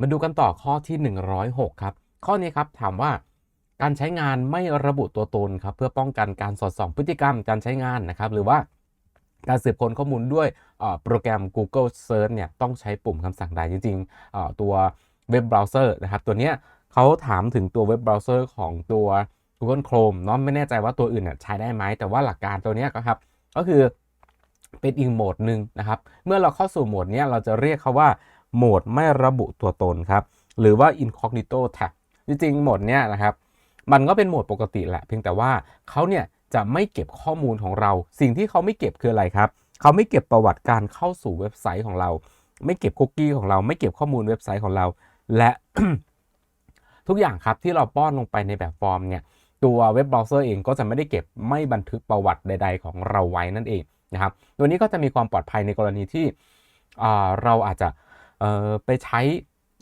มาดูกันต่อข้อที่ 106 ครับ ข้อนี้ครับถามว่าการใช้งานไม่ระบุตัวตนครับเพื่อป้องกันการสอดส่องพฤติกรรมการใช้งานนะครับ หรือว่าการสืบค้นข้อมูลด้วยโปรแกรม Google Search เนี่ยต้องใช้ปุ่มคำสั่งใดจริงๆตัวเว็บเบราว์เซอร์นะครับ ตัวเนี้ยเขาถามถึงตัวเว็บเบราว์เซอร์ของตัว Google Chrome เนาะไม่แน่ใจว่าตัวอื่นเนี่ยใช้ได้ไหมแต่ว่าหลักการตัวเนี้ยก็ครับ ก็คือ เป็นอีกโหมดหนึ่งนะครับ เมื่อเราเข้าสู่โหมดนี้เราจะเรียกเขาว่าโหมดไม่ระบุตัวตนครับ หรือว่า incognito tab จริงๆโหมดเนี้ยนะครับ มันก็เป็นโหมดปกติแหละ เพียงแต่ว่าเขาเนี่ยจะไม่เก็บข้อมูลของเรา สิ่งที่เขาไม่เก็บคืออะไรครับ เขาไม่เก็บประวัติการเข้าสู่เว็บไซต์ของเรา ไม่เก็บคุกกี้ของเรา ไม่เก็บข้อมูลเว็บไซต์ของเรา และทุกอย่างครับที่เราป้อนลงไปในแบบฟอร์มเนี่ย ตัวเว็บเบราว์เซอร์เองก็จะไม่ได้เก็บไม่บันทึกประวัติใด ๆ ของเราไว้นั่นเองนะครับตัวนี้ก็จะมีความปลอดภัยในกรณีที่เราอาจจะไปใช้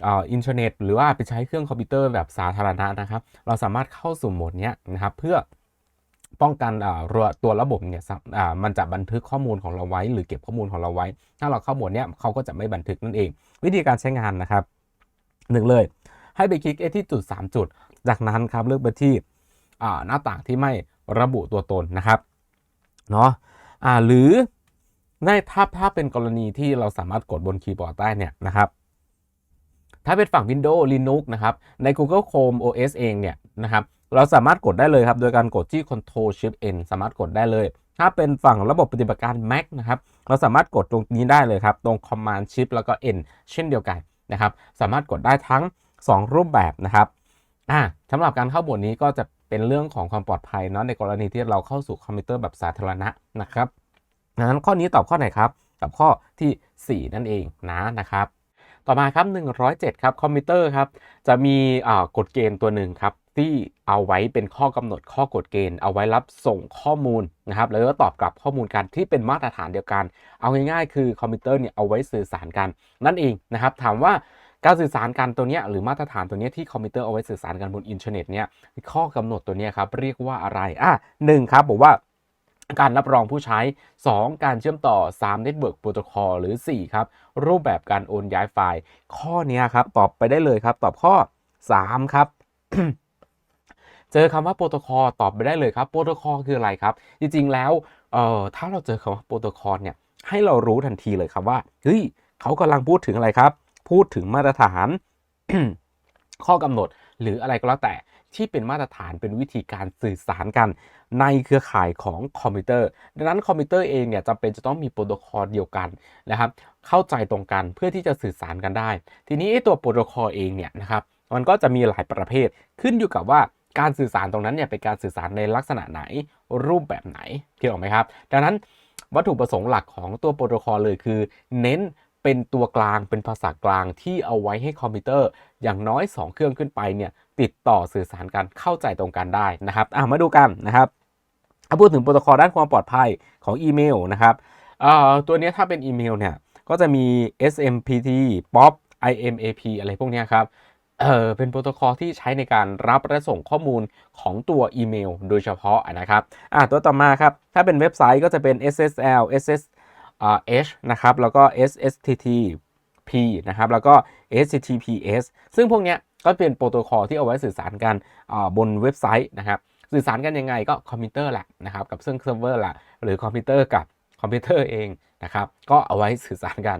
อินเทอร์เน็ต หรือว่าไปใช้เครื่องคอมพิวเตอร์แบบสาธารณะนะครับ เราสามารถเข้าสู่โหมดนี้นะครับเพื่อป้องกันตัวระบบเนี่ยมันจะบันทึกข้อมูลของเราไว้ หรือเก็บข้อมูลของเราไว้ ถ้าเราเข้าโหมดเนี้ยเขาก็จะไม่บันทึกนั่นเอง วิธีการใช้งานนะครับหนึ่งเลย ให้ไปคลิกที่จุด 3 จุด จากนั้นครับเลือกไปที่หน้าต่างที่ไม่ระบุตัวตนนะครับเนาะ อ่าหรือในถ้าถ้าเป็นกรณีที่เราสามารถกดบนคีย์บอร์ดได้เนี่ยนะครับ ถ้าเป็นฝั่ง Windows Linux นะครับ ใน Google Chrome OS เองเนี่ยนะครับเราสามารถกดได้เลยครับ โดยการกดที่ Control Shift N สามารถกดได้เลย ถ้าเป็นฝั่งระบบปฏิบัติการ Mac นะครับ เราสามารถกดตรงนี้ได้เลยครับ ตรง Command Shift แล้วก็ N เช่นเดียวกันนะครับ สามารถกดได้ทั้ง 2 รูปแบบนะครับอ่าสำหรับการเข้าโหมดนี้ก็จะ เป็นเรื่องของความปลอดภัยเนาะในกรณีที่เราเข้าสู่คอมพิวเตอร์แบบสาธารณะนะครับดังนั้นข้อนี้ตอบข้อไหนครับกับข้อทีสี่4 นั่นเองนะนะครับ ต่อมาครับ 107 ครับคอมพิวเตอร์ครับจะมีกฎเกณฑ์ตัวหนึ่งครับที่เอาไว้เป็นข้อกำหนดข้อกฎเกณฑ์ เอาไว้รับส่งข้อมูลนะครับแล้วก็ตอบกลับข้อมูลกันที่เป็นมาตรฐานเดียวกัน เอาง่ายๆ คือคอมพิวเตอร์เนี่ยเอาไว้สื่อสารกันนั่นเองนะครับถามว่า การสื่อสารกันตัวนี้หรือมาตรฐานตัวนี้ที่คอมพิวเตอร์เอาไว้สื่อสารกันบนอินเทอร์เน็ตเนี่ยข้อกำหนดตัวนี้ครับเรียกว่าอะไรอะหนึ่งครับบอกว่าการรับรองผู้ใช้ 2 การเชื่อมต่อ 3 Network Protocol หรือ 4 ครับ รูปแบบการโอนย้ายไฟล์ ข้อนี้ครับ ตอบไปได้เลยครับ ตอบข้อ 3 ครับ เจอคำว่าโปรโตคอลตอบไปได้เลยครับ โปรโตคอลคืออะไรครับ จริงๆ แล้วเอ่อถ้าเราเจอคำว่าโปรโตคอลเนี่ย ให้เรารู้ทันทีเลยครับว่า เฮ้ย เขากำลังพูดถึงอะไรครับ พูดถึงมาตรฐาน ข้อกำหนดหรืออะไรก็แล้วแต่ที่เป็นมาตรฐานเป็นวิธีการสื่อสารกัน ในเครือข่ายของคอมพิวเตอร์ ดังนั้นคอมพิวเตอร์เองเนี่ยจำเป็นจะต้องมีโปรโตคอลเดียวกันนะครับ เข้าใจตรงกันเพื่อที่จะสื่อสารกันได้ ทีนี้ไอ้ตัวโปรโตคอลเองเนี่ยนะครับมันก็จะมีหลายประเภทขึ้นอยู่กับว่าการสื่อสารตรงนั้นเนี่ยเป็นการสื่อสารในลักษณะไหนรูปแบบไหนคิดออกไหมครับ ดังนั้นวัตถุประสงค์หลักของตัวโปรโตคอลเลยคือ เน้น เป็นตัวกลางเป็นภาษากลางที่เอาไว้ให้คอมพิวเตอร์ อย่างน้อย 2 เครื่องขึ้นไปเนี่ยติดต่อสื่อสารกันเข้าใจตรงกันได้นะครับอะมาดูกันนะครับถ้าพูดถึงโปรโตคอลด้านความปลอดภัยของอีเมลนะครับเอ่อตัวนี้ถ้าเป็นอีเมลเนี่ยก็จะมี SMPT POP IMAP อะไรพวกนี้ครับเออเป็นโปรโตคอลที่ใช้ในการรับและส่งข้อมูลของตัวอีเมลโดยเฉพาะนะครับอะตัวต่อมาครับ ถ้าเป็นเว็บไซต์ก็จะเป็น SSL H นะครับแล้วก็ SSTTP นะครับแล้วก็ HTTPS ซึ่งพวกเนี้ยก็เป็นโปรโตคอลที่เอาไว้สื่อสารกันบนเว็บไซต์นะครับสื่อสารกันยังไงก็คอมพิวเตอร์แหละนะครับกับซึ่งเซิร์ฟเวอร์แหละหรือคอมพิวเตอร์กับคอมพิวเตอร์เองนะครับก็เอาไว้สื่อสารกัน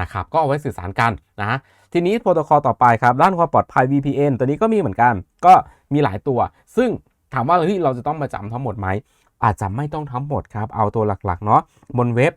นะครับก็เอาไว้สื่อสารกันนะทีนี้โปรโตคอลต่อไปครับด้านความปลอดภัย VPN ตัวนี้ก็มีเหมือนกัน ก็มีหลายตัว ซึ่งถามว่าเฮ้ยเราจะต้องมาจำทั้งหมดไหม อาจจะไม่ต้องทั้งหมดครับ เอาตัวหลักๆเนาะบนเว็บ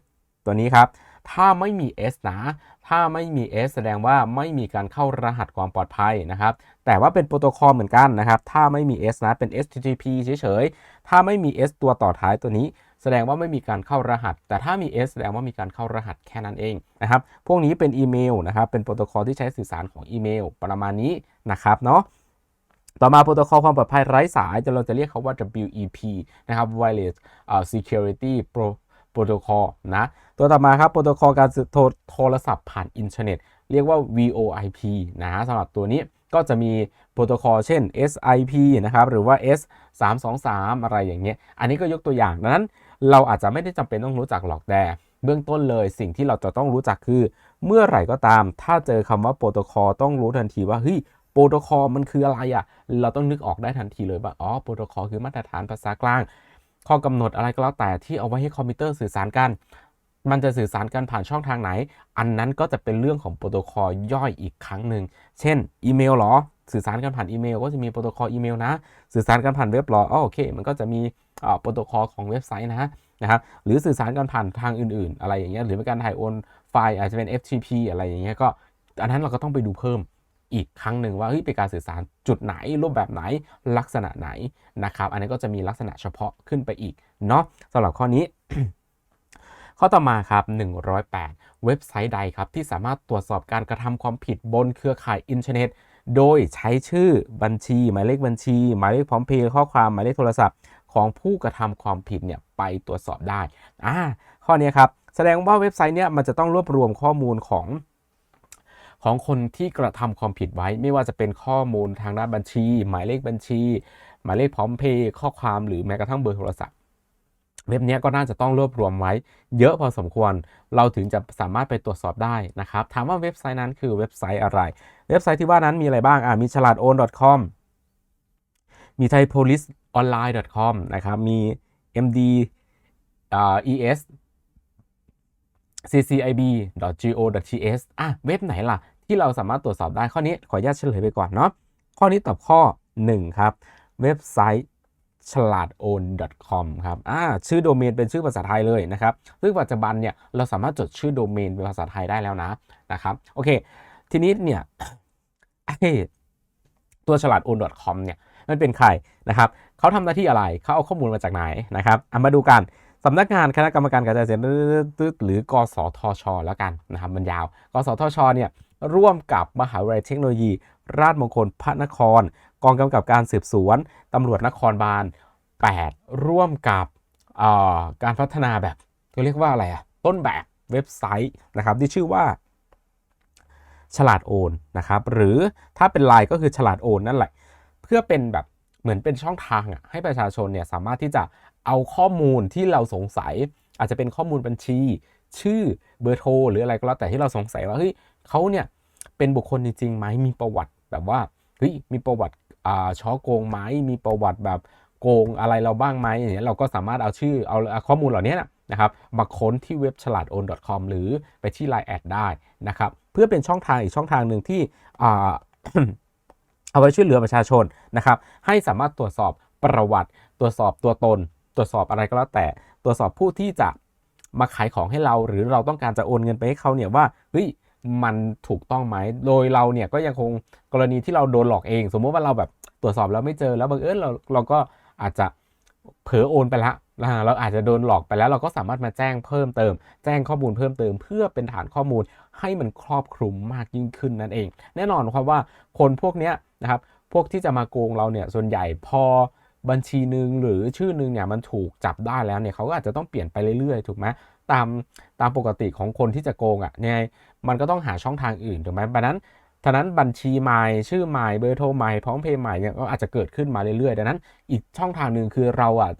ตัวนี้ครับ ถ้าไม่มี S นะ ถ้าไม่มี S แสดงว่าไม่มีการเข้ารหัสความปลอดภัยนะครับ แต่ว่าเป็นโปรโตคอลเหมือนกันนะครับ ถ้าไม่มี S นะ เป็น HTTP เฉยๆ ถ้าไม่มี S ตัวต่อท้ายตัวนี้ แสดงว่าไม่มีการเข้ารหัส แต่ถ้ามี S แสดงว่ามีการเข้ารหัสแค่นั้นเองนะครับ พวกนี้เป็นอีเมลนะครับ เป็นโปรโตคอลที่ใช้สื่อสารของอีเมลประมาณนี้นะครับเนาะ ต่อมาโปรโตคอลความปลอดภัยไร้สายจะเราจะเรียกเขาว่า WEP นะครับ Wireless Security Pro Protocol นะ ตัวต่อมาครับโปรโตคอลการโทรโทรศัพท์ผ่านอินเทอร์เน็ต เรียกว่า VoIP นะฮะสำหรับตัวนี้ก็จะมีโปโปรโตคอลเช่น SIP นะครับ หรือว่า S 3 2 3 อะไรอย่างเงี้ย อันนี้ก็ยกตัวอย่างดังนั้น เราอาจจะไม่ได้จำเป็นต้องรู้จักหรอกแต่เบื้องต้นเลยสิ่งที่เราจะต้องรู้จักคือ เมื่อไหร่ก็ตาม ถ้าเจอคำว่าโปรโตคอลต้องรู้ทันทีว่าเฮ้ย โปรโตคอลมันคืออะไรอะ่ะ เราต้องนึกออกได้ทันทีเลยว่าอ๋อโปรโตคอลคือมาตรฐานภาษากลาง ข้อกำหนดอะไรก็แล้วแต่ที่เอาไว้ให้คอมพิวเตอร์สื่อสารกัน มันจะสื่อสารกันผ่านช่องทางไหน อันนั้นก็จะเป็นเรื่องของโปรโตคอลย่อยอีกครั้งหนึ่งเช่นอีเมลหรอสื่อสารกันผ่านอีเมลก็จะมีโปรโตคอลอีเมลนะ สื่อสารกันผ่านเว็บหรออ๋อโอเค มันก็จะมีโปรโตคอลของเว็บไซต์นะนะครับหรือสื่อสารกันผ่านทางอื่น ๆ อะไรอย่างเงี้ยหรือเป็นการถ่ายโอนไฟล์อาจจะเป็น FTP อะไรอย่างเงี้ยก็อันนั้นเราก็ต้องไปดูเพิ่ม อีกครั้งหนึ่งว่าเฮ้ยเป็นการสื่อสารจุดไหนรูปแบบไหนลักษณะไหนนะครับ อันนี้ก็จะมีลักษณะเฉพาะขึ้นไปอีกเนาะสำหรับข้อนี้ ข้อต่อมาครับ 108 เว็บไซต์ใดครับ ที่สามารถตรวจสอบการกระทำความผิดบนเครือข่ายอินเทอร์เน็ตโดยใช้ชื่อบัญชีหมายเลขบัญชี หมายเลขพร้อมเพย์ข้อความหมายเลขโทรศัพท์ของผู้กระทำความผิดเนี่ยไปตรวจสอบได้อ่าข้อนี้ครับแสดงว่าเว็บไซต์เนี่ยมันจะต้องรวบรวมข้อมูลของ ของคนที่กระทำความผิดไว้ ไม่ว่าจะเป็นข้อมูลทางด้านบัญชี หมายเลขบัญชี หมายเลขพร้อมเพย์ข้อความหรือแม้กระทั่งเบอร์โทรศัพท์ เว็บนี้ก็น่าจะต้องรวบรวมไว้ เยอะพอสมควร เราถึงจะสามารถไปตรวจสอบได้นะครับ ถามว่าเว็บไซต์นั้นคือเว็บไซต์อะไร เว็บไซต์ที่ว่านั้นมีอะไรบ้างอ่ามีฉลาดโอน .com มี thai police online com นะครับ มี md อ่า es ccib.go.th อะเว็บไหนล่ะ ที่เราสามารถตรวจสอบได้ข้อนี้ขออนุญาตเฉลยไปก่อนเนาะข้อนี้ตอบข้อ 1 ครับ เว็บไซต์ฉลาดโอน .com ครับอ่าชื่อโดเมนเป็นชื่อภาษาไทยเลยนะครับ ซึ่งปัจจุบันเนี่ยเราสามารถจดชื่อโดเมนเป็นภาษาไทยได้แล้วนะนะครับโอเค ทีนี้เนี่ยตัวฉลาดโอน .com เนี่ยมันเป็นใครนะครับเขาทำหน้าที่อะไรเขาเอาข้อมูลมาจากไหนนะครับเอามาดูกัน สำนักงานคณะกรรมการกระจายเสียงหรือกสทช แล้วกันนะครับมันยาว กสทชเนี่ยร่วมกับมหาวิทยาลัยเทคโนโลยี ราชมงคลพระนคร กองกำกับการสืบสวนตำรวจนครบาล 8 ร่วมกับการพัฒนาแบบเขาเรียกว่าอะไรอะต้นแบบเว็บไซต์นะครับที่ชื่อว่า ฉลาดโอนนะครับหรือถ้าเป็นไลน์ก็คือฉลาดโอนนั่นแหละ เพื่อเป็นแบบเหมือนเป็นช่องทางอะให้ประชาชนเนี่ยสามารถที่จะ เอาข้อมูลที่เราสงสัย อาจจะเป็นข้อมูลบัญชี ชื่อเบอร์โทรหรืออะไรก็แล้วแต่ที่เราสงสัยว่าเฮ้ยเขาเนี่ยเป็นบุคคลจริงๆไหมมีประวัติแบบว่าเฮ้ยมีประวัติอ่าช่อโกงไหมมีประวัติแบบโกงอะไรเราบ้างไหมอย่างเงี้ยเราก็สามารถเอาชื่อเอาข้อมูลเหล่านี้นะครับมาค้นที่เว็บฉลาดโอน .com หรือไปที่ Line แอดได้นะครับเพื่อเป็นช่องทางอีกช่องทางหนึ่งที่อ่าเอาไว้ช่วยเหลือประชาชนนะครับให้สามารถตรวจสอบประวัติตรวจสอบตัวตน รวจสอบอะไรก็แล้วแต่ ตรวจสอบผู้ที่จะมาขายของให้เรา หรือเราต้องการจะโอนเงินไปให้เขาเนี่ยว่าเฮ้ยมันถูกต้องไหมโดยเราเนี่ยก็ยังคงกรณีที่เราโดนหลอกเอง สมมติว่าเราแบบตรวจสอบแล้วไม่เจอแล้วบังเอิญเราเราก็อาจจะเผลอโอนไปละเราอาจจะโดนหลอกไปแล้ว เราก็สามารถมาแจ้งเพิ่มเติม แจ้งข้อมูลเพิ่มเติม เพื่อเป็นฐานข้อมูลให้มันครอบคลุมมากยิ่งขึ้นนั่นเอง แน่นอนครับว่าคนพวกนี้นะครับพวกที่จะมาโกงเราเนี่ยส่วนใหญ่พอ บัญชีหนึ่งหรือชื่อหนึ่งเนี่ยมันถูกจับได้แล้วเนี่ยเขาก็อาจจะต้องเปลี่ยนไปเรื่อยๆถูกไหมตามตามปกติของคนที่จะโกงอะเนี่ยมันก็ต้องหาช่องทางอื่นถูกไหมดังนั้นท่านั้นบัญชีใหม่ชื่อใหม่เบอร์โทรใหม่พร้อมเพย์ใหม่เนี่ยก็อาจจะเกิดขึ้นมาเรื่อยๆดังนั้น อีกช่องทางหนึ่งคือเราอะ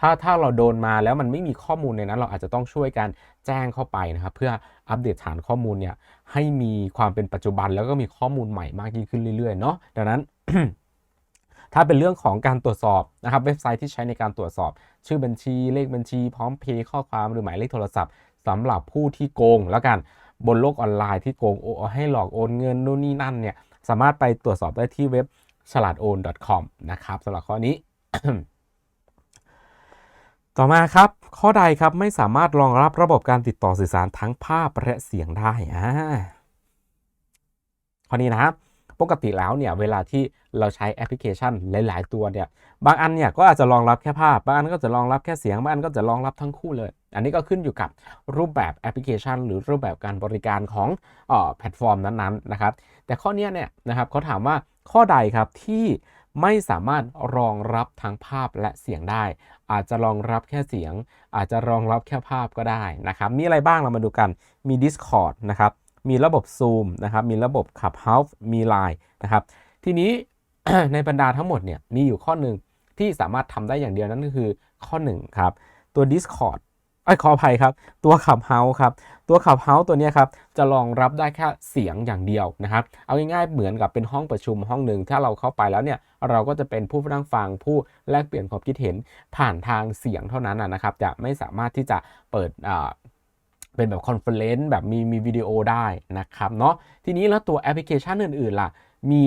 ถ้าถ้าเราโดนมาแล้วมันไม่มีข้อมูลในนั้น เราอาจจะต้องช่วยกันแจ้งเข้าไปนะครับ เพื่ออัปเดตฐานข้อมูลเนี่ยให้มีความเป็นปัจจุบันแล้วก็มีข้อมูลใหม่มากยิ่งขึ้นเรื่อยๆเนาะดังนั้น ถ้าเป็นเรื่องของการตรวจสอบนะครับเว็บไซต์ที่ใช้ในการตรวจสอบ ชื่อบัญชีเลขบัญชี พร้อมเพย์ข้อความหรือหมายเลขโทรศัพท์สำหรับผู้ที่โกงแล้วกันบนโลกออนไลน์ที่โกงโอให้หลอกโอนเงินนู่นนี่นั่นเนี่ยสามารถไปตรวจสอบได้ที่เว็บฉลาดโอน .com นะครับสำหรับข้อนี้ ต่อมาครับ ข้อใดครับไม่สามารถรองรับระบบการติดต่อสื่อสารทั้งภาพและเสียงได้อ่าข้อนี้นะครับ ปกติแล้วเนี่ยเวลาที่เราใช้แอปพลิเคชันหลาย ๆ ตัวเนี่ยบางอันเนี่ยก็อาจจะรองรับแค่ภาพ บางอันก็จะรองรับแค่เสียง บางอันก็จะรองรับทั้งคู่เลย อันนี้ก็ขึ้นอยู่กับรูปแบบแอปพลิเคชัน หรือรูปแบบการบริการของออแพลตฟอร์มนั้น ๆ นะครับ แต่ข้อนี้เนี่ยนะครับเขาถามว่าข้อใดครับที่ไม่สามารถรองรับทั้งภาพและเสียงได้ อาจจะรองรับแค่เสียง อาจจะรองรับแค่ภาพก็ได้นะครับ มีอะไรบ้างเรามาดูกัน มี Discord นะครับ มีระบบ Zoom นะครับ มีระบบ Clubhouse มี Line นะครับ ทีนี้ในบรรดาทั้งหมดเนี่ยมีอยู่ข้อหนึ่งที่สามารถทำได้อย่างเดียวนั่นก็คือข้อ1ครับตัว Discord ไอ้ขออภัยครับ ตัวขับเฮาครับ ตัวขับเฮาตัวนี้ครับ จะรองรับได้แค่เสียงอย่างเดียวนะครับ เอาง่ายๆ เหมือนกับเป็นห้องประชุมห้องหนึ่ง ถ้าเราเข้าไปแล้วเนี่ย เราก็จะเป็นผู้นั่งฟังผู้แลกเปลี่ยนความคิดเห็นผ่านทางเสียงเท่านั้นนะครับ จะไม่สามารถที่จะเปิด เป็นแบบคอนเฟอเรนซ์แบบมีมีวิดีโอได้นะครับเนาะทีนี้แล้วตัวแอปพลิเคชันอื่นๆล่ะ มี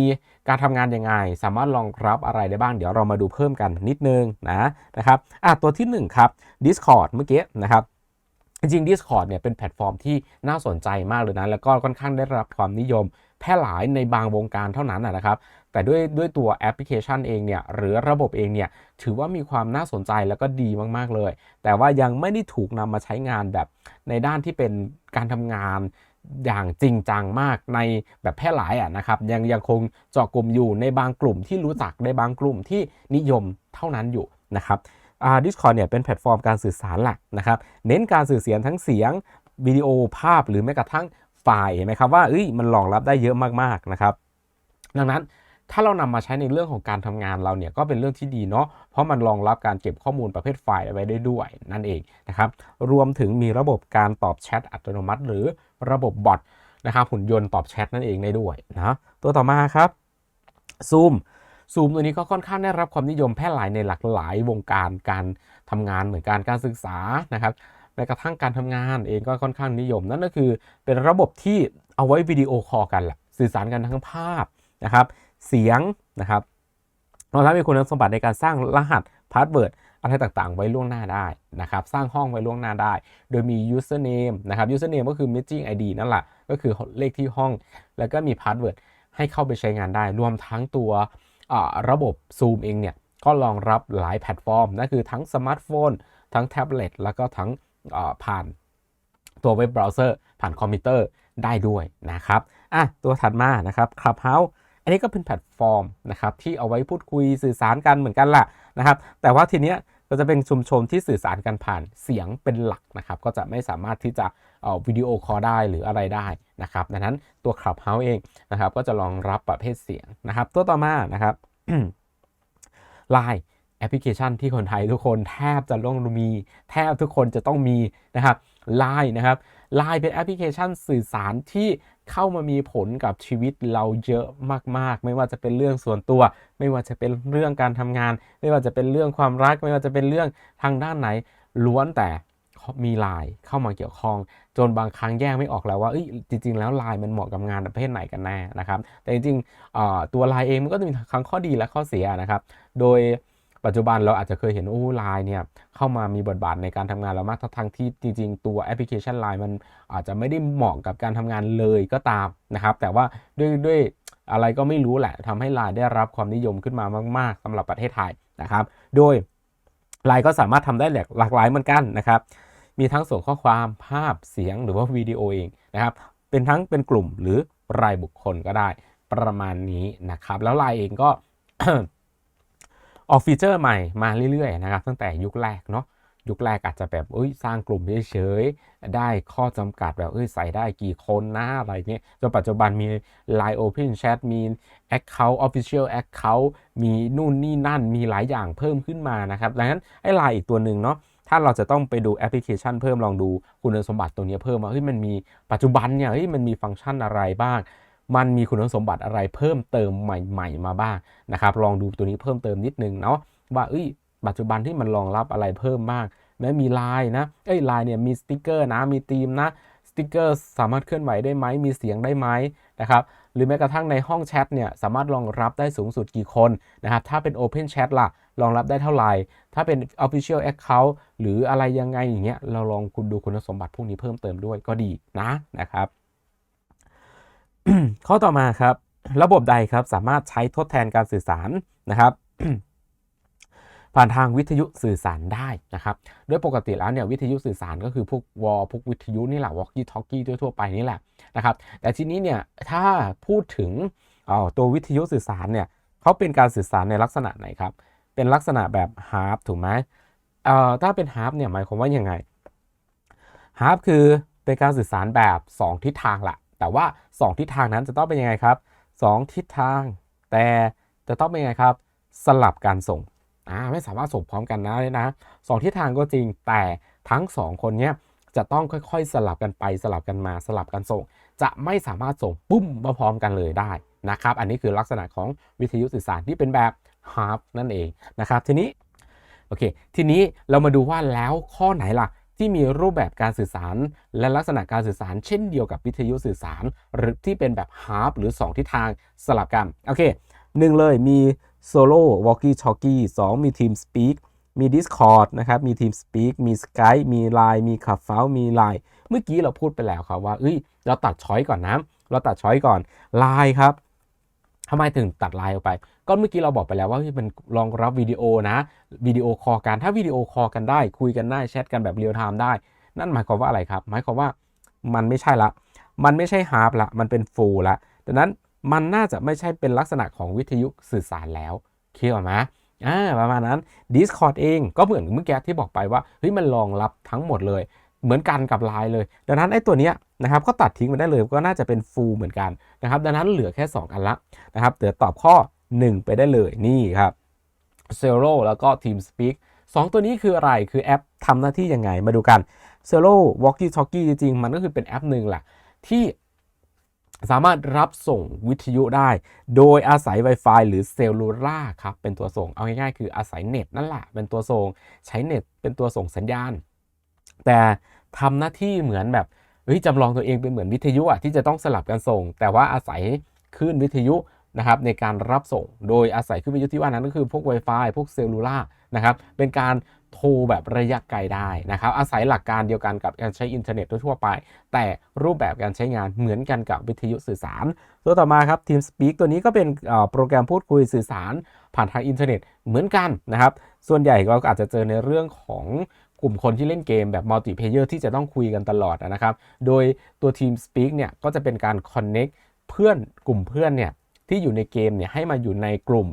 การทำงานยังไง สามารถรองรับอะไรได้บ้าง เดี๋ยวเรามาดูเพิ่มกันนิดนึงนะนะครับอะตัวที่ 1 ครับ Discord เมื่อกี้นะครับจริง Discord เนี่ยเป็นแพลตฟอร์มที่น่าสนใจมากเลยนะ แล้วก็ค่อนข้างได้รับความนิยมแพร่หลายในบางวงการเท่านั้นนะครับ แต่ด้วยด้วยตัวแอปพลิเคชันเองเนี่ยหรือระบบเองเนี่ยถือว่ามีความน่าสนใจแล้วก็ดีมาก ๆ เลย แต่ว่ายังไม่ได้ถูกนำมาใช้งานแบบในด้านที่เป็นการทำงานอย่างจริงจังมากในแบบแพร่หลายอะนะครับยังยังคงเจาะกลุ่มอยู่ในบางกลุ่มที่รู้จักในบางกลุ่มที่นิยมเท่านั้นอยู่นะครับอ่า Discord เนี่ยเป็นแพลตฟอร์มการสื่อสารหลักนะครับเน้นการสื่อเสียงทั้งเสียงวิดีโอภาพหรือแม้กระทั่งไฟล์เห็นไหมครับว่าเอ้ยมันรองรับได้เยอะมากๆนะครับดังนั้น ถ้าเรานำมาใช้ในเรื่องของการทำงานเราเนี่ยก็เป็นเรื่องที่ดีเนาะเพราะมันรองรับการเก็บข้อมูลประเภทไฟล์ไว้ได้ด้วยนั่นเองนะครับรวมถึงมีระบบการตอบแชทอัตโนมัติ หรือระบบบอทนะครับหุ่นยนต์ตอบแชทนั่นเองได้ด้วยนะตัวต่อมาครับ Zoom Zoom ตัวนี้ก็ค่อนข้างได้รับความนิยมแพร่หลายในหลากหลายวงการการทำงานเหมือนกันการศึกษานะครับแม้กระทั่งการทำงานเองก็ค่อนข้างนิยม นั่นก็คือเป็นระบบที่เอาไว้วิดีโอคอลกันแหละสื่อสารกันทั้งภาพนะครับ เสียงนะครับรวมทั้งมีคุณสมบัติในการสร้างรหัสพาสเวิร์ดอะไรต่างๆ ไว้ล่วงหน้าได้นะครับ สร้างห้องไว้ล่วงหน้าได้ โดยมี username นะครับ username ก็คือ matching ID นั่นแหละ ก็คือเลขที่ห้อง แล้วก็มีพาสเวิร์ดให้เข้าไปใช้งานได้ รวมทั้งตัวระบบ Zoom เองเนี่ย ก็รองรับหลายแพลตฟอร์ม นั่นคือทั้งสมาร์ทโฟน ทั้งแท็บเล็ต แล้วก็ทั้งผ่านตัวเว็บเบราว์เซอร์ ผ่านคอมพิวเตอร์ได้ด้วยนะครับ อะ ตัวถัดมานะครับ Clubhouse อันนี้ก็เป็นแพลตฟอร์มนะครับที่เอาไว้พูดคุยสื่อสารกันเหมือนกันล่ะนะครับ แต่ว่าทีเนี้ยก็จะเป็นชุมชนที่สื่อสารกันผ่านเสียงเป็นหลักนะครับ ก็จะไม่สามารถที่จะเอาวิดีโอคอลได้หรืออะไรได้นะครับ ดังนั้นตัว Clubhouse เองนะครับ ก็จะรองรับประเภทเสียงนะครับ ตัวต่อมานะครับ Line แอปพลิเคชันที่คนไทยทุกคนแทบจะต้องมี แทบทุกคนจะต้องมีนะครับ Line นะครับ Line เป็นแอปพลิเคชันสื่อสารที่ เข้ามามีผลกับชีวิตเราเยอะมาก ๆ ไม่ว่าจะเป็นเรื่องส่วนตัว ไม่ว่าจะเป็นเรื่องการทำงาน ไม่ว่าจะเป็นเรื่องความรัก ไม่ว่าจะเป็นเรื่องทางด้านไหน ล้วนแต่มีไลน์เข้ามาเกี่ยวข้อง จนบางครั้งแยกไม่ออกแล้วว่าจริง ๆ แล้วไลน์มันเหมาะกับงานประเภทไหนกันแน่นะครับ แต่จริงๆตัวไลน์เองมันก็จะมีทั้งข้อดีและข้อเสียนะครับ โดย ปัจจุบันเราอาจจะเคยเห็นโอ้ไลน์เนี่ยเข้ามามีบทบาทในการทำงานเรามากทั้งที่จริง ๆ ตัวแอปพลิเคชันไลน์มันอาจจะไม่ได้เหมาะกับการทำงานเลยก็ตามนะครับ แต่ว่าด้วยด้วยอะไรก็ไม่รู้แหละทำให้ไลน์ได้รับความนิยมขึ้นมามาก ๆสำหรับประเทศไทยนะครับ โดยไลน์ก็สามารถทำได้หลากหลายเหมือนกันนะครับมีทั้งส่งข้อความภาพเสียงหรือว่าวิดีโอเองนะครับ เป็นทั้งเป็นกลุ่มหรือรายบุคคลก็ได้ประมาณนี้นะครับ แล้วไลน์เองก็ ออกฟีเจอร์ใหม่มาเรื่อยๆนะครับตั้งแต่ยุคแรกเนาะยุคแรกอาจจะแบบเอ้ยสร้างกลุ่มเฉยๆได้ข้อจำกัดแบบเอ้ยใส่ได้กี่คนนะอะไรเงี้ยจนปัจจุบันมี Line Open Chat มี Account Official Account มีนู่นนี่นั่นมีหลายอย่างเพิ่มขึ้นมานะครับดังนั้นไอ้ Line อีกตัวหนึ่งเนาะถ้าเราจะต้องไปดูแอปพลิเคชันเพิ่มลองดูคุณสมบัติตัวนี้เพิ่มว่าเฮ้ยมันมีปัจจุบันเนี่ยเฮ้ยมันมีฟังก์ชันอะไรบ้าง มันมีคุณสมบัติอะไรเพิ่มเติมใหม่ ๆ มาบ้างนะครับ ลองดูตัวนี้เพิ่มเติมนิดนึงเนาะว่าเอ้ยปัจจุบันที่มันรองรับอะไรเพิ่มมากแม้มีไลน์นะเอ้ยไลน์เนี่ยมีสติกเกอร์นะมีธีมนะสติกเกอร์สามารถเคลื่อนไหวได้ไหมมีเสียงได้ไหมนะครับหรือแม้กระทั่งในห้องแชทเนี่ยสามารถรองรับได้สูงสุดกี่คนนะครับถ้าเป็น Open Chat ล่ะรองรับได้เท่าไหร่ ถ้าเป็น Official Account หรืออะไรยังไงอย่างเงี้ยเราลองคุณดูคุณสมบัติพวกนี้เพิ่มเติมด้วยก็ดีนะนะครับ ข้อต่อมาครับ ระบบใดครับสามารถใช้ทดแทนการสื่อสารนะครับ ผ่านทางวิทยุสื่อสารได้นะครับโดยปกติแล้วเนี่ยวิทยุสื่อสารก็คือพวกวอลพวกวิทยุนี่แหละวอลกี้ทอกกี้ทั่วไปนี่แหละนะครับ แต่ทีนี้เนี่ยถ้าพูดถึงตัววิทยุสื่อสารเนี่ยเขาเป็นการสื่อสารในลักษณะไหนครับ เป็นลักษณะแบบฮาร์ปถูกไหมถ้าเป็นฮาร์ปเนี่ยหมายความว่ายังไงฮาร์ปคือเป็นการสื่อสารแบบ 2 ทิศทางละแต่ว่า 2 ทิศทางนั้นจะต้องเป็นยังไงครับ 2 ทิศทาง แต่แต่ต้องเป็นยังไงครับ สลับการส่งอ่าไม่สามารถส่งพร้อมกันนะเลยนะสองทิศทางก็จริงแต่ทั้งสองคนเนี้ยจะต้องค่อยๆ สลับกันไปสลับกันมาสลับกันส่ง จะไม่สามารถส่งปุ้มมาพร้อมกันเลยได้นะครับ อันนี้คือลักษณะของวิทยุสื่อสารที่เป็นแบบ half นั่นเองนะครับ ทีนี้โอเค ทีนี้เรามาดูว่าแล้วข้อไหนล่ะ ที่มีรูปแบบการสื่อสาร และลักษณะการสื่อสาร เช่นเดียวกับวิทยุสื่อสาร หรือที่เป็นแบบ half หรือ 2 ทิศทางสลับกันโอเคหนึ่งเลยมี solo walkie talkie 2มี team speak มี Discord นะครับ มี Team Speak มี Skype มี Line มี Clubhouse มี Line เมื่อกี้เราพูดไปแล้วครับว่า เอ้ย เราตัดช้อยก่อนนะ เราตัดช้อยก่อน Line ครับทำไมถึงตัดไลน์ออกไป ก็เมื่อกี้เราบอกไปแล้วว่ามันรองรับวิดีโอนะวิดีโอคอลกันถ้าวิดีโอคอลกันได้คุยกันได้แชทกันแบบเรียลไทม์ได้ นั่นหมายความว่าอะไรครับ หมายความว่ามันไม่ใช่ละ มันไม่ใช่ฮาร์ปละมันเป็นฟูลละดังนั้นมันน่าจะไม่ใช่เป็นลักษณะของวิทยุสื่อสารแล้วเคลียร์ไหมอ่าประมาณนั้น Discord เองก็เหมือนเมื่อกี้ที่บอกไปว่าเฮ้ยมันรองรับทั้งหมดเลย เหมือนกันกับไลน์เลย ดังนั้นไอ้ตัวเนี้ยนะครับก็ตัดทิ้งไปได้เลยก็น่าจะเป็นฟูลเหมือนกันนะครับดังนั้นเหลือแค่ 2 อันละนะครับเดี๋ยวตอบข้อ 1 ไปได้เลยนี่ครับ z e r o แล้วก็ TeamSpeak 2 ตัวนี้คืออะไรคือแอปทำหน้าที่ยังไงมาดูกัน z e r o Walkie Talkie จริงๆ มันก็คือเป็นแอปหนึ่งแหละที่สามารถรับส่งวิทยุได้ โดยอาศัย Wi-Fi หรือเซลลูล่าครับเป็นตัวส่งเอาง่ายๆ คืออาศัยเน็ตนั่นแหละเป็นตัวส่งใช้เน็ตเป็นตัวส่งสัญญาณ แต่ทำหน้าที่เหมือนแบบจำลองตัวเองเป็นเหมือนวิทยุอะที่จะต้องสลับกันส่ง แต่ว่าอาศัยคลื่นวิทยุ นะครับในการรับส่งโดยอาศัยคลื่นวิทยุที่ว่านั้นก็คือพวก Wi-Fi พวกเซลลูล่านะครับเป็นการโทรแบบระยะไกลได้นะครับอาศัยหลักการเดียวกันกับการใช้อินเทอร์เน็ตทั่วไป แต่รูปแบบการใช้งานเหมือนกันกับวิทยุสื่อสาร ตัวต่อมาครับ TeamSpeak ตัวนี้ก็เป็นโปรแกรมพูดคุยสื่อสาร ผ่านทางอินเทอร์เน็ตเหมือนกันนะครับส่วนใหญ่เราก็อาจจะเจอในเรื่องของกลุ่มคนที่เล่นเกมแบบมัลติเพเยอร์ที่จะต้องคุยกันตลอดนะครับ โดยตัว TeamSpeak เนี่ยก็จะเป็นการ connect เพื่อนกลุ่มเพื่อนเนี่ย ที่อยู่ในเกมเนี่ยให้มาอยู่ในกลุ่ม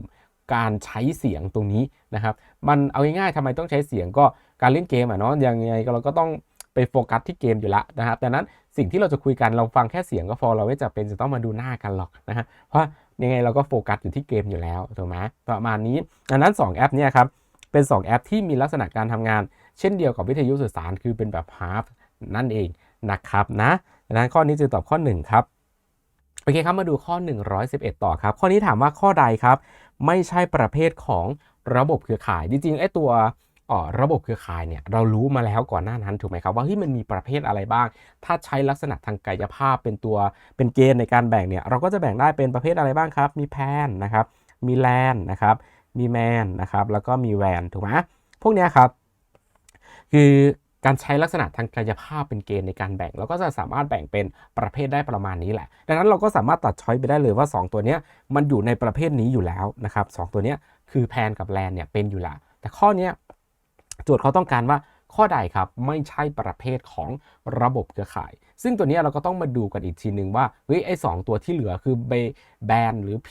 การใช้เสียงตรงนี้นะครับ มันเอาง่ายๆทำไมต้องใช้เสียงก็การเล่นเกมอะเนาะยังไงเราก็ต้องไปโฟกัสที่เกมอยู่ละนะครับดังนั้นสิ่งที่เราจะคุยกันเราฟังแค่เสียงก็พอเราไม่จำเป็นจะต้องมาดูหน้ากันหรอกนะฮะเพราะยังไงเราก็โฟกัสอยู่ที่เกมอยู่แล้วถูกไหมประมาณนี้ดังนั้น 2 แอปเนี่ยครับเป็น 2 แอปที่มีลักษณะการทำงาน เช่นเดียวกับวิทยุสื่อสารคือเป็นแบบฮาร์ฟนั่นเองนะครับนะดังนั้นข้อนี้จึงตอบข้อ1ครับ โอเคครับ มาดูข้อ 111 ต่อครับ ข้อนี้ถามว่าข้อใดครับ ไม่ใช่ประเภทของระบบเครือข่าย จริงๆไอ้ตัวระบบเครือข่ายเนี่ยเรารู้มาแล้วก่อนหน้านั้นถูกไหมครับว่าเฮ้ยมันมีประเภทอะไรบ้าง ถ้าใช้ลักษณะทางกายภาพเป็นตัวเป็นเกณฑ์ในการแบ่งเนี่ยเราก็จะแบ่งได้เป็นประเภทอะไรบ้างครับ มีแพนนะครับ มีแลนนะครับมีแมนนะครับแล้วก็มีแวนถูกไหมพวกนี้ครับ คือ การใช้ลักษณะทางกายภาพเป็นเกณฑ์ในการแบ่งเราก็จะสามารถแบ่งเป็นประเภทได้ประมาณนี้แหละ ดังนั้นเราก็สามารถตัดช้อยไปได้เลยว่า 2 ตัวนี้มันอยู่ในประเภทนี้อยู่แล้วนะครับสตัวนี้คือแพนกับแลนเนี่ยเป็นอยู่ล้วแต่ข้อนี้โจทย์เขาต้องการว่าข้อใดครับไม่ใช่ประเภทของระบบเครือข่าย ซึ่งตัวนี้เราก็ต้องมาดูกันอีกทีหนึ่งว่าเฮ้ยไอ้สตัวที่เหลือคือแบนหรือ P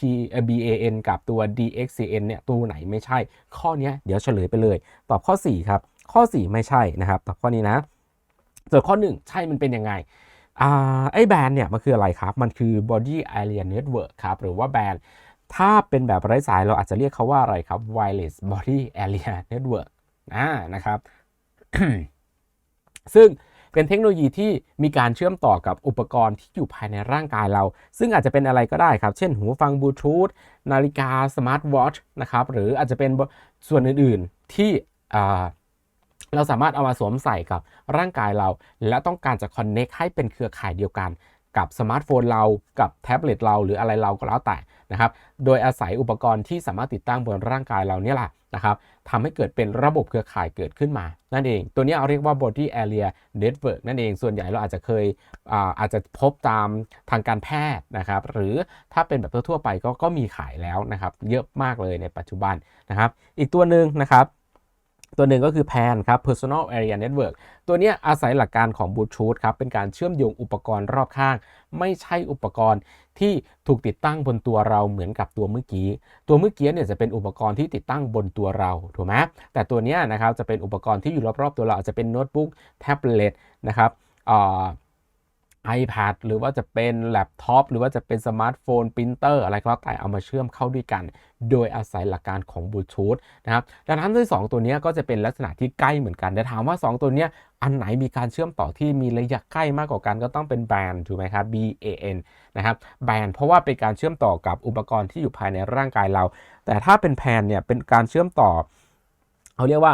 BAN กับตัว DXCN เนี่ยตัวไหนไม่ใช่ ข้อนี้เดี๋ยวเฉลยไปเลย ตอบข้อ 4 ครับ ข้อ 4 ไม่ใช่นะครับตอบข้อนี้นะส่วนข้อ 1 ใช่มันเป็นยังไงอ่าไอ้แบรนด์เนี่ยมันคืออะไรครับ มันคือ body area network ครับหรือว่าแบรนด์ถ้าเป็นแบบไร้สายเราอาจจะเรียกเขาว่าอะไรครับ wireless body area network นะนะครับ ซึ่งเป็นเทคโนโลยีที่มีการเชื่อมต่อกับอุปกรณ์ที่อยู่ภายในร่างกายเรา ซึ่งอาจจะเป็นอะไรก็ได้ครับ เช่น หูฟังบลูทูธนาฬิกาสมาร์ทวอทช์นะครับ หรืออาจจะเป็นส่วนอื่น ๆ ที่ เราสามารถเอามาสวมใส่กับร่างกายเรา และต้องการจะคอนเน็กให้เป็นเครือข่ายเดียวกัน กับสมาร์ทโฟนเรากับแท็บเล็ตเราหรืออะไรเราก็แล้วแต่นะครับ โดยอาศัยอุปกรณ์ที่สามารถติดตั้งบนร่างกายเราเนี่ยแหละนะครับทำให้เกิดเป็นระบบเครือข่ายเกิดขึ้นมา นั่นเอง ตัวนี้เราเรียกว่า body area network นั่นเอง ส่วนใหญ่เราอาจจะเคยอาอาจจะพบตามทางการแพทย์นะครับ หรือถ้าเป็นแบบทั่วไปก็ก็มีขายแล้วนะครับ เยอะมากเลยในปัจจุบันนะครับ อีกตัวหนึ่งนะครับ ตัวหนึ่งก็คือ PAN ครับ Personal Area Network ตัวนี้อาศัยหลักการของบูทูธครับ เป็นการเชื่อมโยงอุปกรณ์รอบข้าง ไม่ใช่อุปกรณ์ที่ถูกติดตั้งบนตัวเราเหมือนกับตัวเมื่อกี้ ตัวเมื่อกี้เนี่ยจะเป็นอุปกรณ์ที่ติดตั้งบนตัวเรา ถูกไหมแต่ตัวนี้นะครับจะเป็นอุปกรณ์ที่อยู่รอบๆตัวเราอาจจะเป็นโน้ตบุ๊กแท็บเล็ตนะครับ iPad หรือว่าจะเป็นแล็ปท็อปหรือว่าจะเป็นสมาร์ทโฟนปรินเตอร์อะไรก็แล้วแต่เอามาเชื่อมเข้าด้วยกัน โดยอาศัยหลักการของบลูทูธนะครับดังนั้นด้วย2ตัวนี้ก็จะเป็นลักษณะที่ใกล้เหมือนกันแต่ถามว่า 2 ตัวนี้อันไหนมีการเชื่อมต่อที่มีระยะใกล้มากกว่ากันก็ต้องเป็นแบรนด์ถูกไหมครับ B A N นะครับแบรนด์เพราะว่าเป็นการเชื่อมต่อกับอุปกรณ์ที่อยู่ภายในร่างกายเรา แต่ถ้าเป็นแพนเนี่ยเป็นการเชื่อมต่อเขาเรียกว่า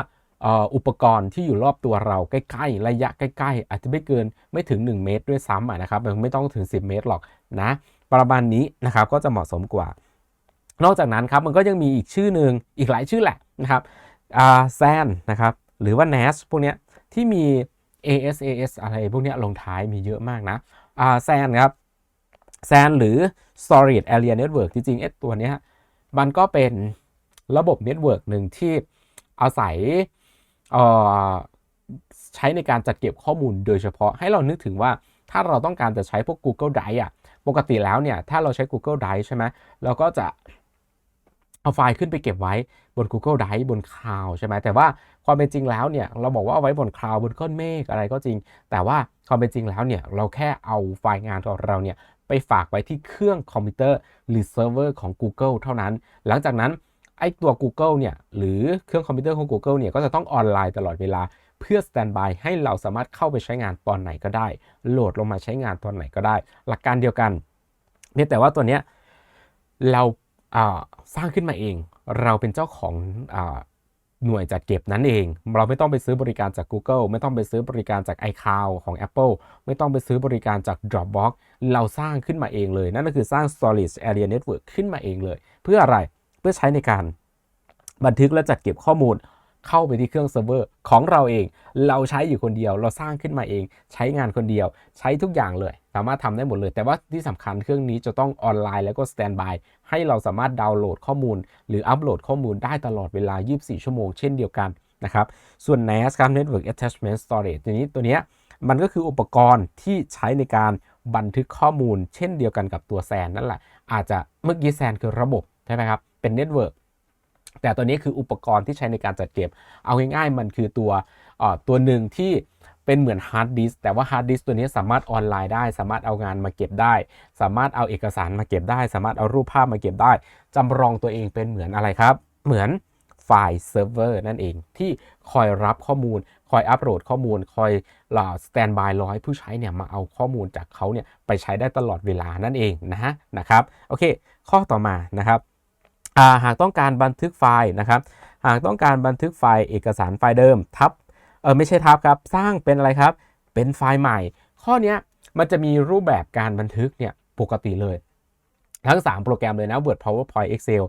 อุปกรณ์ที่อยู่รอบตัวเราใกล้ๆ ระยะใกล้ ๆ อาจจะไม่เกินไม่ถึง 1 เมตรด้วยซ้ำนะครับไม่ต้องถึง 10 เมตรหรอกนะประมาณนี้นะครับก็จะเหมาะสมกว่า นอกจากนั้นครับมันก็ยังมีอีกชื่อหนึ่งอีกหลายชื่อแหละนะครับแซนนะครับหรือว่า NAS พวกเนี้ยที่มี AS AS อะไรพวกเนี้ยลงท้ายมีเยอะมากนะแซนครับแซนหรือ Storage Area Network จริงๆเอตัวเนี้ยมันก็เป็นระบบเน็ตเวิร์กหนึ่งที่อาศัย ใช้ในการจัดเก็บข้อมูลโดยเฉพาะให้เรานึกถึงว่าถ้าเราต้องการจะใช้พวก Google Drive อะปกติแล้วเนี่ยถ้าเราใช้ Google Drive ใช่ไหมเราก็จะเอาไฟล์ขึ้นไปเก็บไว้บน Google Drive บนคลาวใช่ไหมแต่ว่าความเป็นจริงแล้วเนี่ยเราบอกว่าเอาไว้บนคลาวบนก้อนเมฆอะไรก็จริง แต่ว่าความเป็นจริงแล้วเนี่ยเราแค่เอาไฟล์งานของเราเนี่ยไปฝากไว้ที่เครื่องคอมพิวเตอร์หรือเซิร์ฟเวอร์ของ Google เท่านั้น หลังจากนั้น ไอ้ตัว Google เนี่ยหรือเครื่องคอมพิวเตอร์ของ Google เนี่ยก็จะต้องออนไลน์ตลอดเวลา เพื่อสแตนบายให้เราสามารถเข้าไปใช้งานตอนไหนก็ได้ โหลดลงมาใช้งานตอนไหนก็ได้ หลักการเดียวกันเพียงแต่ว่าตัวเนี้ยเราสร้างขึ้นมาเอง เราเป็นเจ้าของอหน่วยจัดเก็บนั้นเอง เราไม่ต้องไปซื้อบริการจาก Google ไม่ต้องไปซื้อบริการจาก iCloud ของ Apple ไม่ต้องไปซื้อบริการจาก Dropbox เราสร้างขึ้นมาเองเลย นั่นก็คือสร้าง Storage Area Network ขึ้นมาเองเลย เพื่ออะไรเพื่อใช้ในการบันทึกและจัดเก็บข้อมูลเข้าไปที่เครื่องเซิร์ฟเวอร์ของเราเอง เราใช้อยู่คนเดียว เราสร้างขึ้นมาเอง ใช้งานคนเดียว ใช้ทุกอย่างเลย สามารถทำได้หมดเลย แต่ว่าที่สำคัญเครื่องนี้จะต้องออนไลน์แล้วก็สแตนบายให้เราสามารถดาวน์โหลดข้อมูล หรืออัปโหลดข้อมูลได้ตลอดเวลา 24 ชั่วโมงเช่นเดียวกันนะครับ ส่วน NAS ครับ Network Attachment Storage ตัวนี้ตัวเนี้ยมันก็คืออุปกรณ์ที่ใช้ในการบันทึกข้อมูล เช่นเดียวกันกับตัวแซนนั่นแหละ อาจจะเมื่อกี้แซนคือระบบใช่ไหมครับ เป็นเน็ตเวิร์กแต่ตัวนี้คืออุปกรณ์ที่ใช้ในการจัดเก็บ เอาง่ายๆ มันคือตัวตัวหนึ่งที่เป็นเหมือนฮาร์ดดิสแต่ว่าฮาร์ดดิสตัวนี้สามารถออนไลน์ได้ สามารถเอางานมาเก็บได้ สามารถเอาเอกสารมาเก็บได้ สามารถเอารูปภาพมาเก็บได้ จำลองตัวเองเป็นเหมือนอะไรครับ เหมือนไฟล์เซิร์ฟเวอร์นั่นเองที่คอยรับข้อมูล คอยอัปโหลดข้อมูล คอยรอสแตนบายรอให้ผู้ใช้เนี่ยมาเอาข้อมูลจากเขาเนี่ยไปใช้ได้ตลอดเวลานั่นเองนะฮะนะครับโอเค ข้อต่อมานะครับ หากต้องการบันทึกไฟล์นะครับ หากต้องการบันทึกไฟล์เอกสารไฟล์เดิมทับเออไม่ใช่ทับครับ สร้างเป็นอะไรครับ เป็นไฟล์ใหม่ ข้อนี้มันจะมีรูปแบบการบันทึกเนี่ยปกติเลย ทั้ง 3 โปรแกรมเลยนะ Word PowerPoint Excel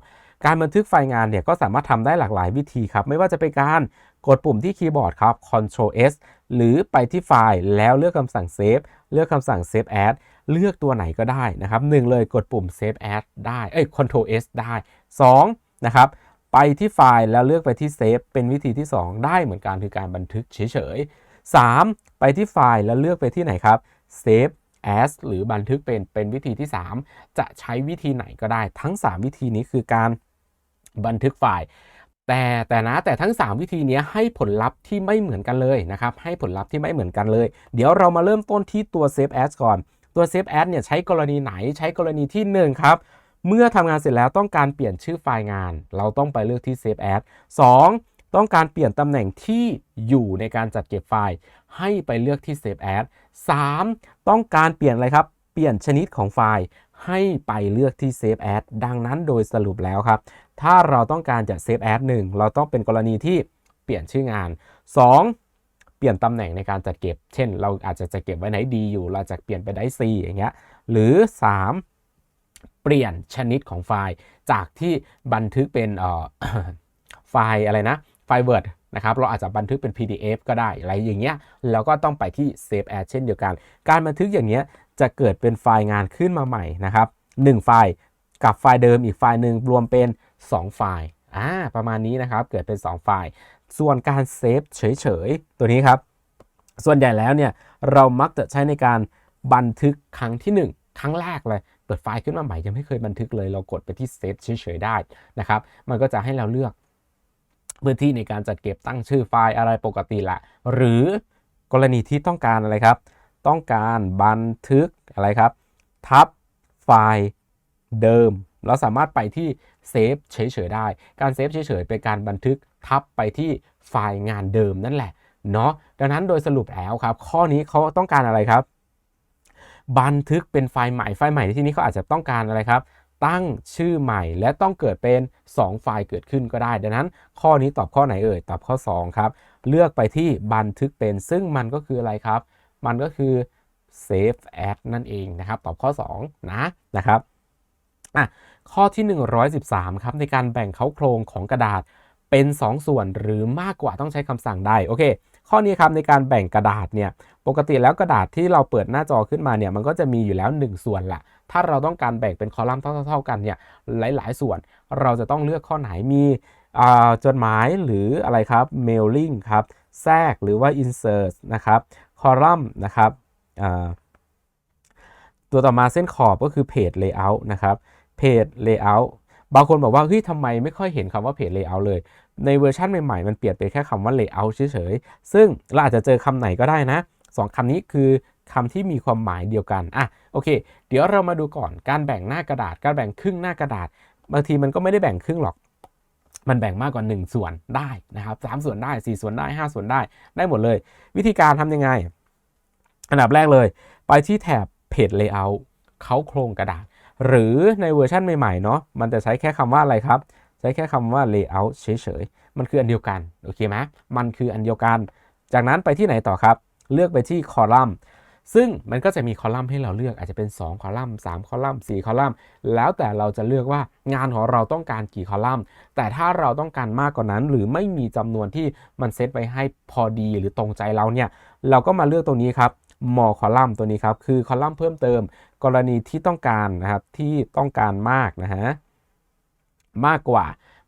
การบันทึกไฟล์งานเนี่ยก็สามารถทำได้หลากหลายวิธีครับ ไม่ว่าจะเป็นการกดปุ่มที่คีย์บอร์ดครับ Ctrl S หรือไปที่ไฟล์แล้วเลือกคำสั่ง Save เลือกคำสั่ง Save As เลือกตัวไหนก็ได้นะครับหนึ่งเลยกดปุ่ม Save As ได้เอ้ย Ctrl S ได้ 2 นะครับไปที่ไฟล์แล้วเลือกไปที่ Save เป็นวิธีที่ 2 ได้เหมือนกันคือการบันทึกเฉยๆ 3. ไปที่ไฟล์แล้วเลือกไปที่ไหนครับ Save as หรือบันทึกเป็นเป็นวิธีที่ 3 จะใช้วิธีไหนก็ได้ทั้ง 3 วิธีนี้คือการบันทึกไฟล์แต่แต่นะแต่ทั้ง 3 วิธีนี้ให้ผลลัพธ์ที่ไม่เหมือนกันเลยนะครับให้ผลลัพธ์ที่ไม่เหมือนกันเลย เดี๋ยวเรามาเริ่มต้นที่ตัว Save as ก่อน ตัว Save as เนี่ยใช้กรณีไหนใช้กรณีที่ 1 ครับ เมื่อทำงานเสร็จแล้วต้องการเปลี่ยนชื่อไฟล์งาน เราต้องไปเลือกที่ Save as 2 ต้องการเปลี่ยนตำแหน่งที่อยู่ในการจัดเก็บไฟล์ ให้ไปเลือกที่ Save as 3 ต้องการเปลี่ยนอะไรครับ เปลี่ยนชนิดของไฟล์ให้ไปเลือกที่ Save as ดังนั้นโดยสรุปแล้วครับ ถ้าเราต้องการจะ Save as 1 เราต้องเป็นกรณีที่เปลี่ยนชื่องาน 2 เปลี่ยนตำแหน่งในการจัดเก็บ เช่น เราอาจจะจะเก็บไว้ไหนดีอยู่ เราจะเปลี่ยนไปได้ C อย่างเงี้ย หรือ 3 เปลี่ยนชนิดของไฟล์ จากที่บันทึกเป็นไฟล์อะไรนะ ไฟล์ Word นะครับ เราอาจจะบันทึกเป็น PDF ก็ได้อะไรอย่างเงี้ย แล้วก็ต้องไปที่ Save as เช่นเดียวกัน การบันทึกอย่างเงี้ยจะเกิดเป็นไฟล์งานขึ้นมาใหม่นะครับ1ไฟล์กับไฟล์เดิมอีกไฟล์หนึ่งรวมเป็น 2 ไฟล์อ่าประมาณนี้นะครับ เกิดเป็น 2 ไฟล์ ส่วนการเซฟเฉยๆ ตัวนี้ครับ ส่วนใหญ่แล้วเนี่ยเรามักจะใช้ในการบันทึกครั้งที่ 1 ครั้งแรกเลย เปิดไฟล์ขึ้นมาใหม่ยังไม่เคยบันทึกเลย เรากดไปที่เซฟเฉยๆได้นะครับ มันก็จะให้เราเลือกพื้นที่ในการจัดเก็บตั้งชื่อไฟล์อะไรปกติละ หรือกรณีที่ต้องการอะไรครับ ต้องการบันทึกอะไรครับ ทับไฟล์เดิม เราสามารถไปที่เซฟเฉยๆได้ การเซฟเฉยๆเป็นการบันทึกทับไปที่ไฟล์งานเดิมนั่นแหละเนาะดังนั้นโดยสรุปแล้วครับ ข้อนี้เขาต้องการอะไรครับ บันทึกเป็นไฟล์ใหม่ไฟล์ใหม่ในที่นี้เขาอาจจะต้องการอะไรครับ ตั้งชื่อใหม่และต้องเกิดเป็น 2 ไฟล์เกิดขึ้นก็ได้ ดังนั้น ข้อนี้ตอบข้อไหนเอ่ยตอบข้อ 2 ครับ เลือกไปที่บันทึกเป็น ซึ่งมันก็คืออะไรครับ มันก็คือ save as นั่นเองนะครับ ตอบข้อ 2 นะนะครับอะข้อที่ 113 ครับในการแบ่งเขาโครงของกระดาษเป็น 2 ส่วนหรือมากกว่าต้องใช้คำสั่งใดโอเค ข้อนี้ครับในการแบ่งกระดาษเนี่ยปกติแล้วกระดาษที่เราเปิดหน้าจอขึ้นมาเนี่ยมันก็จะมีอยู่แล้ว 1 ส่วนละถ้าเราต้องการแบ่งเป็นคอลัมน์เท่าๆกันเนี่ยหลายๆ ส่วนเราจะต้องเลือกข้อไหนมีอ่าจดหมายหรืออะไรครับ mailing ครับแทรกหรือว่า insert นะครับคอลัมน์นะครับตัวต่อมาเส้นขอบก็คือ page layout นะครับ page layout บางคนบอกว่าเฮ้ยทำไมไม่ค่อยเห็นคำว่า page layout เลย ในเวอร์ชันใหม่ๆ มันเปลี่ยนไปแค่คำว่า layout เฉยๆ ซึ่งเราอาจจะเจอคำไหนก็ได้นะสองคำนี้คือคำที่มีความหมายเดียวกันอะโอเค เดี๋ยวเรามาดูก่อนการแบ่งหน้ากระดาษ การแบ่งครึ่งหน้ากระดาษ บางทีมันก็ไม่ได้แบ่งครึ่งหรอก มันแบ่งมากกว่า 1 ส่วนได้นะครับสามส่วนได้ 4 ส่วนได้ 5 ส่วนได้ ได้หมดเลย วิธีการทำยังไง อันดับแรกเลย ไปที่แถบ Page Layout เขาโครงกระดาษ หรือในเวอร์ชันใหม่ๆเนาะมันจะใช้แค่คำว่าอะไรครับ ใช้แค่คำว่า layout เฉยๆ มันคืออันเดียวกัน โอเคไหมมันคืออันเดียวกัน จากนั้นไปที่ไหนต่อครับ เลือกไปที่คอลัมน์ซึ่งมันก็จะมีคอลัมน์ให้เราเลือกอาจจะเป็น 2 คอลัมน์ 3 คอลัมน์ 4 คอลัมน์ แล้วแต่เราจะเลือกว่างานของเราต้องการกี่คอลัมน์ แต่ถ้าเราต้องการมากกว่านั้น หรือไม่มีจำนวนที่มันเซตไว้ให้พอดีหรือตรงใจเราเนี่ย เราก็มาเลือกตรงนี้ครับ more คอลัมน์ตัวนี้ครับ คือคอลัมน์เพิ่มเติม กรณีที่ต้องการนะครับที่ต้องการมากนะฮะมากกว่า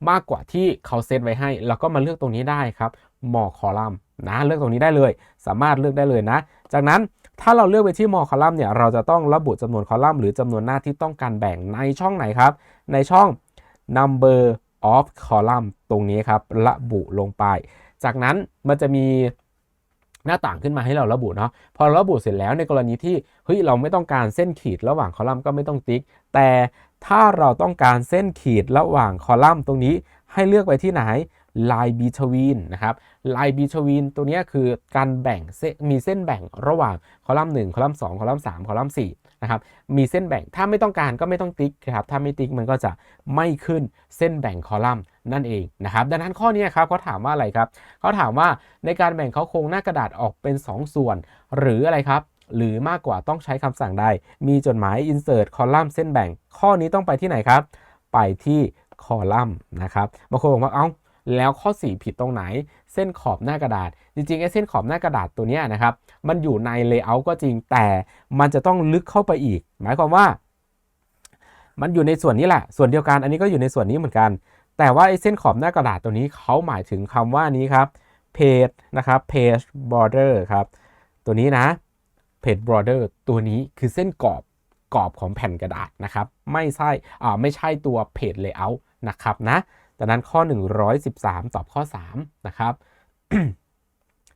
มากกว่าที่เขาเซตไว้ให้เราก็มาเลือกตรงนี้ได้ครับ more คอลัมน์นะเลือกตรงนี้ได้เลย สามารถเลือกได้เลยนะ จากนั้นถ้าเราเลือกไปที่ more คอลัมน์เนี่ยเราจะต้องระบุจำนวนคอลัมน์หรือจำนวนหน้าที่ต้องการแบ่งในช่องไหนครับ ในช่อง number of column ตรงนี้ครับ ระบุลงไป จากนั้นมันจะมี หน้าต่างขึ้นมาให้เราระบุเนาะพอเราระบุเสร็จแล้วในกรณีที่เฮ้ยเราไม่ต้องการเส้นขีดระหว่างคอลัมน์ก็ไม่ต้องติ๊ก แต่ถ้าเราต้องการเส้นขีดระหว่างคอลัมน์ตรงนี้ให้เลือกไปที่ไหนลายบีทวีนนะครับลายบีทวีนตัวนี้คือการแบ่งมีเส้นแบ่งระหว่างคอลัมน์1คอลัมน์2คอลัมน์3คอลัมน์4 นะครับมีเส้นแบ่งถ้าไม่ต้องการก็ไม่ต้องติ๊กครับถ้าไม่ติ๊กมันก็จะไม่ขึ้นเส้นแบ่งคอลัมน์นั่นเองนะครับดังนั้นข้อนี้ครับเขาถามว่าอะไรครับเขาถามว่าในการแบ่งเขาโครงหน้ากระดาษออกเป็น 2 ส่วน หรืออะไรครับหรือมากกว่าต้องใช้คำสั่งใด มีจดหมาย insert คอลัมน์เส้นแบ่ง ข้อนี้ต้องไปที่ไหนครับ ไปที่คอลัมน์นะครับ บางคนบอกว่า เอ้า แล้วข้อ 4 ผิดตรงไหน เส้นขอบหน้ากระดาษ จริงๆไอ้เส้นขอบหน้ากระดาษตัวนี้นะครับ มันอยู่ใน layout ก็จริงแต่มันจะต้องลึกเข้าไปอีก หมายความว่า มันอยู่ในส่วนนี้แหละ ส่วนเดียวกันอันนี้ก็อยู่ในส่วนนี้เหมือนกัน แต่ว่าไอ้เส้นขอบหน้ากระดาษตัวนี้เขาหมายถึงคำว่านี้ครับ page นะครับ page border ครับ ตัวนี้นะ page border ตัวนี้คือเส้นกรอบกรอบของแผ่นกระดาษนะครับ ไม่ใช่อ่าไม่ใช่ตัว page layout นะครับนะ ดังนั้นข้อ 113 ตอบข้อ 3 นะครับ